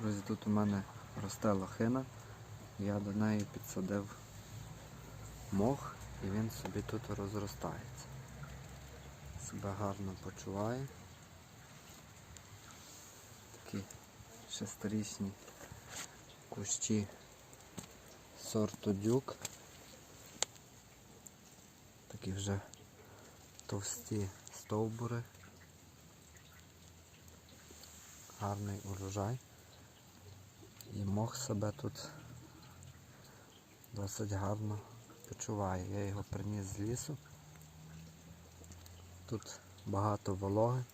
Друзі, тут у мене росте лохина. Я до неї підсадив мох і він собі тут розростається. Себе гарно почуває. Такі шестирічні кущі сорту дюк. Такі вже товсті стовбури. Гарний урожай. І мох себе тут досить гарно почуває. Я його приніс з лісу. Тут багато вологи,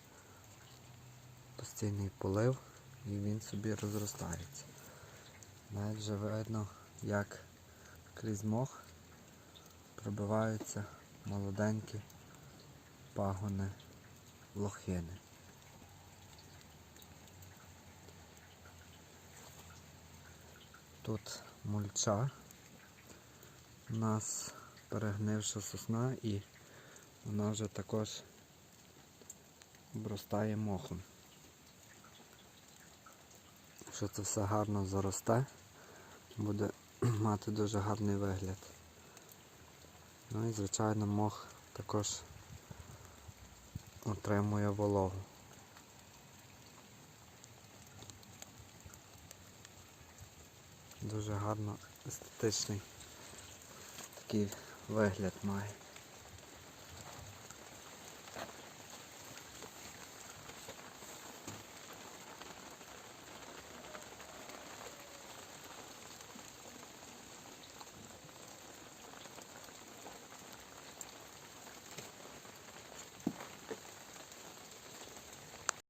постійний полив і він собі розростається. Навіть вже видно, як крізь мох пробиваються молоденькі пагони лохини. Тут мульча. У нас перегнивша сосна і вона вже також обростає мохом. Якщо це все гарно заросте, буде мати дуже гарний вигляд. Ну і звичайно мох також отримує вологу. Дуже гарно естетичний такий вигляд має.